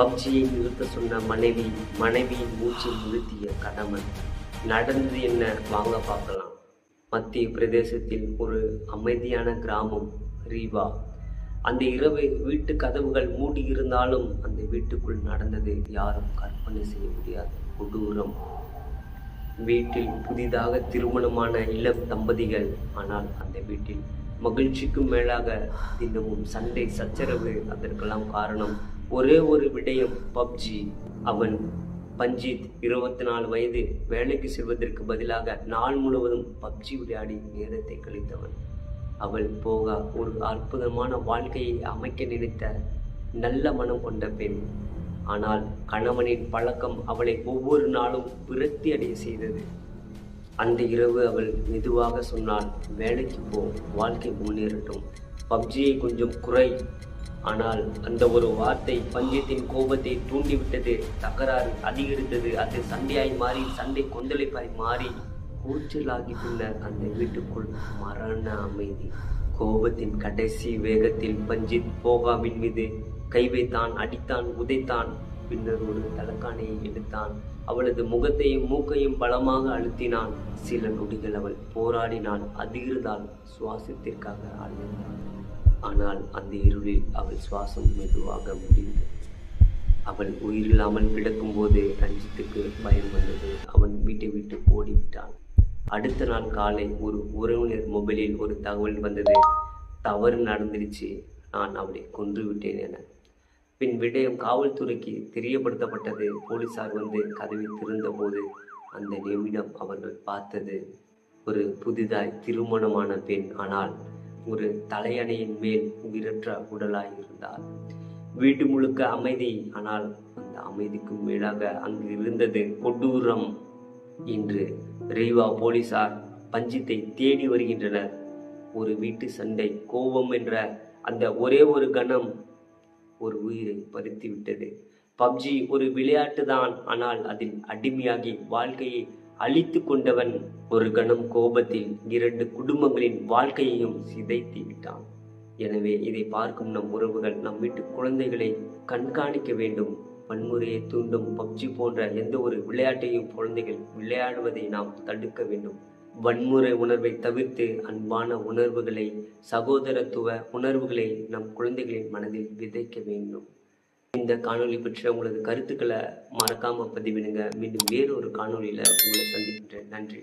பப்ஜியை நிறுத்த சொன்ன மனைவி மனைவியின் மூச்சை நிறுத்திய கணவன் நடந்தது என்ன? வாங்க பார்க்கலாம். மத்திய பிரதேசத்தில் ஒரு அமைதியான கிராமம் ரீவா. அந்த இரவு வீட்டு கதவுகள் மூடி இருந்தாலும் அந்த வீட்டுக்குள் நடந்தது யாரும் கற்பனை செய்ய முடியாது. கொடூரம். வீட்டில் புதிதாக திருமணமான இளம் தம்பதிகள் ஆனால் அந்த வீட்டில் மகிழ்ச்சிக்கும் மேலாக தினமும் சண்டை சச்சரவு அதற்கெல்லாம் காரணம். ஒரே ஒரு விடயம் பப்ஜி. அவன் பஞ்சித் இருபத்தி நாலு வயது. வேலைக்கு செல்வதற்கு பதிலாக நாள் முழுவதும் பப்ஜி விளையாடி நேரத்தை கழித்தவன். அவள் போக ஒரு அற்புதமான வாழ்க்கையை அமைக்க நினைத்த நல்ல மனம் கொண்ட பெண். ஆனால் கணவனின் பழக்கம் அவளை ஒவ்வொரு நாளும் விரக்தி அடைய செய்தது. அந்த இரவு அவள் மெதுவாக சொன்னாள் வேலைக்கு போ வாழ்க்கை முன்னேறட்டும். பப்ஜியை கொஞ்சம் குறை. ஆனால் அந்த ஒரு வார்த்தை பஞ்சத்தின் கோபத்தை தூண்டிவிட்டது தகராறு அதிகரித்தது. அது சண்டையாய் மாறி சண்டை கொந்தளிப்பாய் மாறி கூச்சலாகி பின்னர் அந்த வீட்டுக்குள் மரண அமைதி. கோபத்தின் கடைசி வேகத்தில் பஞ்சித் போகாவின் மீது கை வைத்தான் அடித்தான் உதைத்தான். பின்னர் ஒரு தலக்காணியை எடுத்தான். அவளது முகத்தையும் மூக்கையும் பலமாக அழுத்தினான். சில நொடிகள் அவள் போராடினாள் அதிர்ந்தாள். சுவாசத்திற்காக அழுந்தாள் ஆனால் அந்த இருளில் அவள் சுவாசம் மெதுவாக முடிந்தது. அவள் உயிரில்லாமல் கிடக்கும்போது ரஞ்சித்துக்கு பயம் வந்தது. அவன் வீட்டை விட்டு ஓடிவிட்டான். அடுத்த நாள் காலை ஒரு உறவினர் மொபைலில் ஒரு தகவல் வந்தது. தவறு நடந்துருச்சு நான் அவளை கொன்று விட்டேன் என. பின் விடயம் காவல்துறைக்கு தெரியப்படுத்தப்பட்டது. போலீசார் வந்து கதவை திறந்தபோது அந்த நிமிடம் அவர்கள் பார்த்தது. ஒரு புதிதாய் திருமணமான பெண். ஆனால் ஒரு தலையணையின் மேல் உயிரற்ற உடலாய் இருந்தார் வீட்டு முழுக்க அமைதி. ஆனால் அந்த அமைதிக்கும் மேலாக அங்கு இருந்தது கொடூரம் இன்று ரீவா போலீசார் பஞ்சித்தை தேடி வருகின்றனர். ஒரு வீட்டு சண்டை கோபம் என்ற அந்த ஒரே ஒரு கணம் ஒரு உயிரை பறித்து விட்டது. பப்ஜி ஒரு விளையாட்டு தான் ஆனால் அதில் அடிமையாகி வாழ்க்கையை அழித்து கொண்டவன் ஒரு கணம் கோபத்தில் இரண்டு குடும்பங்களின் வாழ்க்கையையும் சிதைத்து விட்டான். எனவே இதை பார்க்கும் நம் உறவுகள் நம் வீட்டு குழந்தைகளை கண்காணிக்க வேண்டும். வன்முறையை தூண்டும் பப்ஜி போன்ற எந்த ஒரு விளையாட்டையும் குழந்தைகள் விளையாடுவதை நாம் தடுக்க வேண்டும். வன்முறை உணர்வை தவிர்த்து அன்பான உணர்வுகளை சகோதரத்துவ உணர்வுகளை நம் குழந்தைகளின் மனதில் விதைக்க வேண்டும். இந்த காணொளி பற்றிய உங்களது கருத்துக்களை மறக்காம பதிவிடுங்க. மீண்டும் வேறொரு காணொளியில உங்களை சந்திக்கின்றேன். நன்றி.